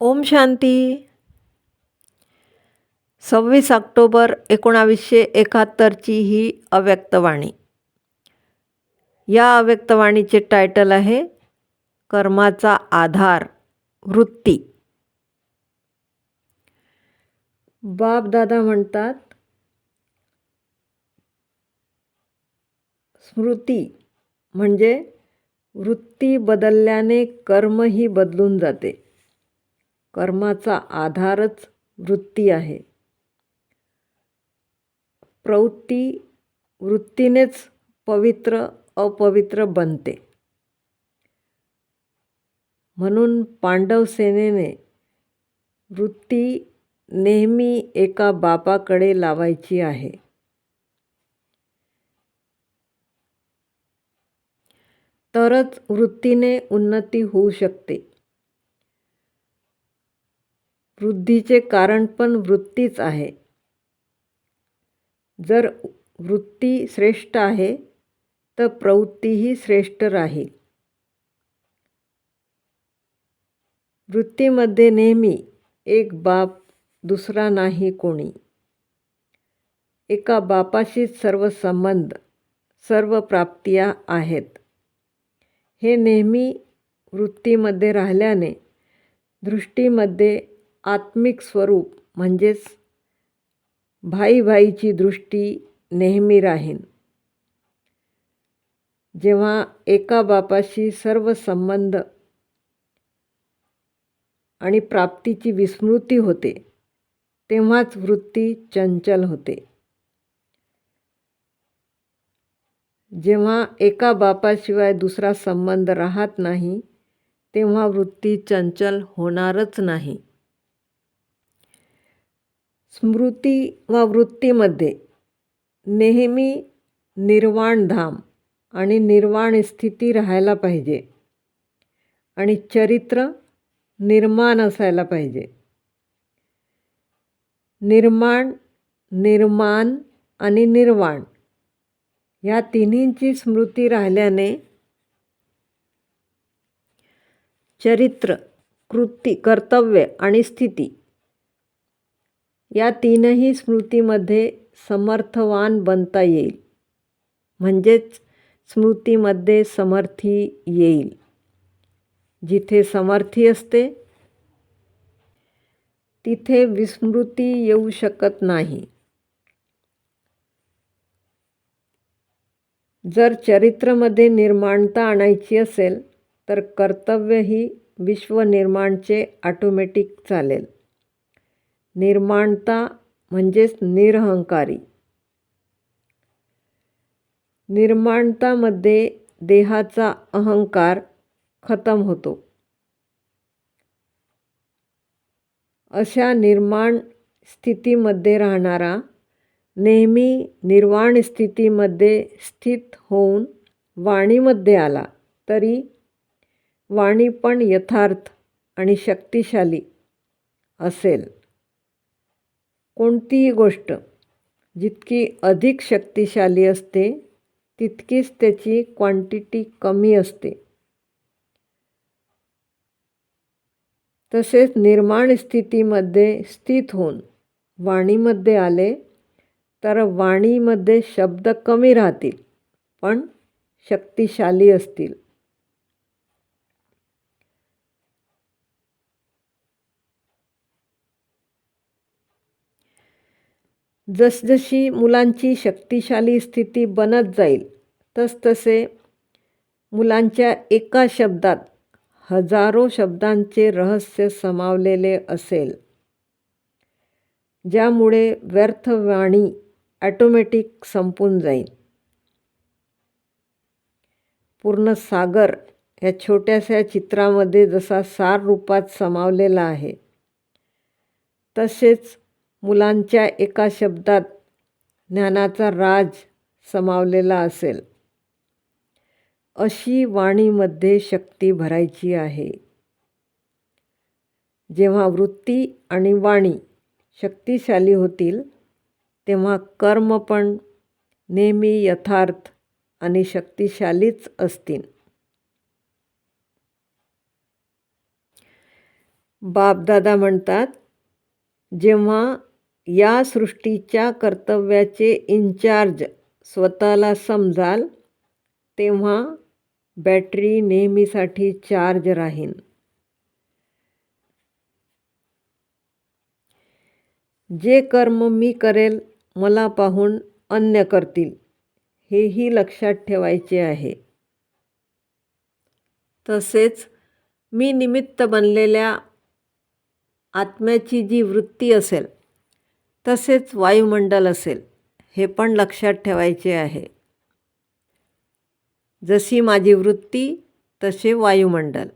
ओम शांती. सव्वीस ऑक्टोबर एकोणावीसशे एकाहत्तरची ही अव्यक्तवाणी. या अव्यक्तवाणीचे टायटल आहे कर्माचा आधार वृत्ती. बापदादा म्हणतात स्मृती म्हणजे वृत्ती बदलल्याने कर्मही बदलून जाते. कर्माचा आधारच वृत्ती आहे. प्रवृत्ती वृत्तीनेच पवित्र अपवित्र बनते. म्हणून पांडव सेनेने वृत्ती नेहमी एका बापाकडे लावायची आहे. तरच वृत्तीने उन्नती होऊ शकते. वृद्धीचे कारण पण वृत्तीच आहे. जर वृत्ती श्रेष्ठ आहे तर प्रवृत्तीही श्रेष्ठ राहील. वृत्तीमध्ये नेहमी एक बाप दुसरा नाही कोणी. एका बापाशीच सर्व संबंध सर्व प्राप्तिया आहेत. हे नेहमी वृत्तीमध्ये राहिल्याने दृष्टीमध्ये आत्मिक स्वरूप म्हणजेच भाईभाईची दृष्टी नेहमी राहीन. जेव्हा एका बापाशी सर्व संबंध आणि प्राप्तीची विस्मृती होते तेव्हाच वृत्ती चंचल होते. जेव्हा एका बापाशिवाय दुसरा संबंध राहत नाही तेव्हा वृत्ती चंचल होणारच नाही. स्मृती वा वृत्तीमध्ये नेहमी निर्वाण धाम आणि निर्वाण स्थिती राहायला पाहिजे. आणि चरित्र निर्माण असायला पाहिजे. निर्माण निर्माण आणि निर्वाण या तिन्हींची स्मृती राहिल्याने चरित्र कृती कर्तव्य आणि स्थिती या तीनही स्मृतीमध्ये समर्थवान बनता येईल. म्हणजेच स्मृतीमध्ये समर्थी येईल. जिथे समर्थी असते तिथे विस्मृती येऊ शकत नाही. जर चरित्रमध्ये निर्माणता आणायची असेल तर कर्तव्य ही विश्वनिर्माणचे ऑटोमॅटिक चालेल. निर्माणता म्हणजेच निरहंकारी. निर्माणतामध्ये देहाचा अहंकार खतम होतो. अशा निर्माण स्थितीमध्ये राहणारा नेहमी निर्वाण स्थितीमध्ये स्थित होऊन वाणीमध्ये आला तरी वाणी पण यथार्थ आणि शक्तिशाली असेल. कोणतीही गोष्ट जितकी अधिक शक्तिशाली असते तितकीच त्याची क्वांटिटी कमी असते. तसेच निर्माण स्थितीमध्ये स्थित होऊन वाणीमध्ये आले तर वाणीमध्ये शब्द कमी राहतील पण शक्तिशाली असतील. जसजशी मुलांची शक्तिशाली स्थिती बनत जाईल तसतसे मुलांच्या एका शब्दात हजारो शब्दांचे रहस्य समावलेले असेल ज्यामुळे व्यर्थ वाणी ॲटोमॅटिक संपून जाईल. पूर्ण सागर या छोट्याशा चित्रामध्ये जसा सार रूपात समावलेला आहे तसेच मुलांच्या एका शब्दात ज्ञानाचा राज समावलेला असेल. अशी वाणीमध्ये शक्ती भरायची आहे. जेव्हा वृत्ती आणि वाणी शक्तिशाली होतील तेव्हा कर्म पण नेहमी यथार्थ आणि शक्तिशालीच असतील. बापदादा म्हणतात जेव्हा या सृष्टीच्या कर्तव्याचे इन्चार्ज स्वतःला समजाल तेव्हा बॅटरी नेहमीसाठी चार्ज राहीन. जे कर्म मी करेल मला पाहून अन्य करतील हेही लक्षात ठेवायचे आहे. तसेच मी निमित्त बनलेल्या आत्म्याची जी वृत्ती असेल तसेच वायुमंडल असेल हे पण लक्षात ठेवायचे आहे. जशी माझी वृत्ती तसे वायुमंडल.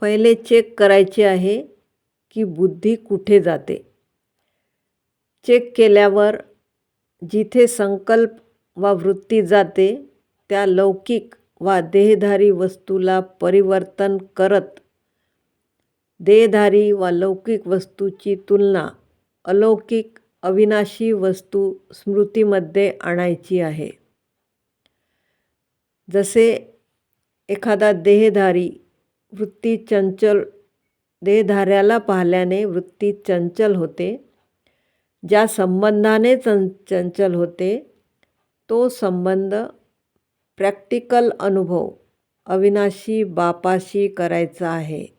पहिले चेक करायचे आहे की बुद्धी कुठे जाते. चेक केल्यावर जिथे संकल्प वा वृत्ती जाते त्या लौकिक वा देहधारी वस्तूला परिवर्तन करत देहधारी वा लौकिक वस्तूची तुलना अलौकिक अविनाशी वस्तू स्मृतीमध्ये आणायची आहे. जसे एखादा देहधारी वृत्ती चंचल देहधाऱ्याला पाहिल्याने वृत्ती चंचल होते ज्या संबंधाने चं चंचल होते तो संबंध प्रॅक्टिकल अनुभव अविनाशी बापाशी करायचा आहे.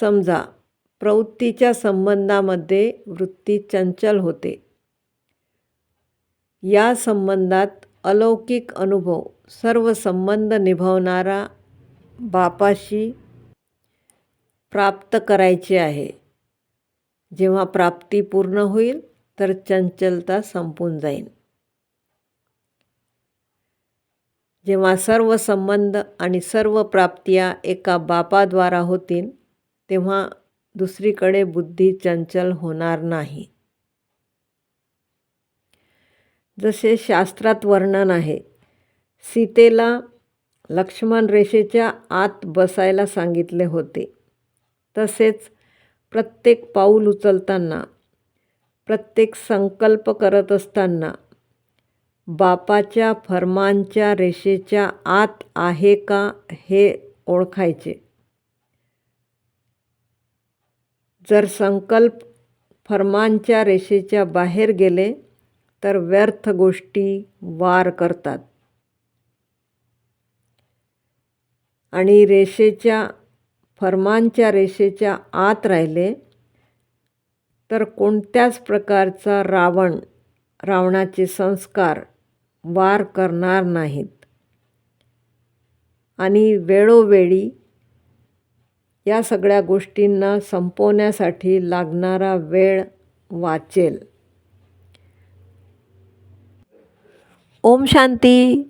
समजा प्रवृत्तीच्या संबंधामध्ये वृत्ती चंचल होते. या संबंधात अलौकिक अनुभव सर्व संबंध निभावणारा बापाशी प्राप्त करायचे आहे. जेव्हा प्राप्ती पूर्ण होईल तर चंचलता संपून जाईल. जेव्हा सर्व संबंध आणि सर्व प्राप्त्या एका बापाद्वारा होतील तेव्हा दुसरीकडे बुद्धी चंचल होणार नाही. जसे शास्त्रात वर्णन आहे सीतेला लक्ष्मण रेषेच्या आत बसायला सांगितले होते. तसेच प्रत्येक पाऊल उचलताना प्रत्येक संकल्प करत असताना बापाच्या फर्मांच्या रेषेच्या आत आहे का हे ओळखायचे. जर संकल्प फर्मांच्या रेषेच्या बाहेर गेले तर व्यर्थ गोष्टी वार करतात. आणि रेषेच्या फर्मांच्या रेषेच्या आत राहिले तर कोणत्याच प्रकारचा रावण रावणाचे संस्कार वार करणार नाहीत. आणि वेळोवेळी या सगळ्या गोष्टींना संपवण्यासाठी लागणारा वेळ वाचेल. ओम शांती.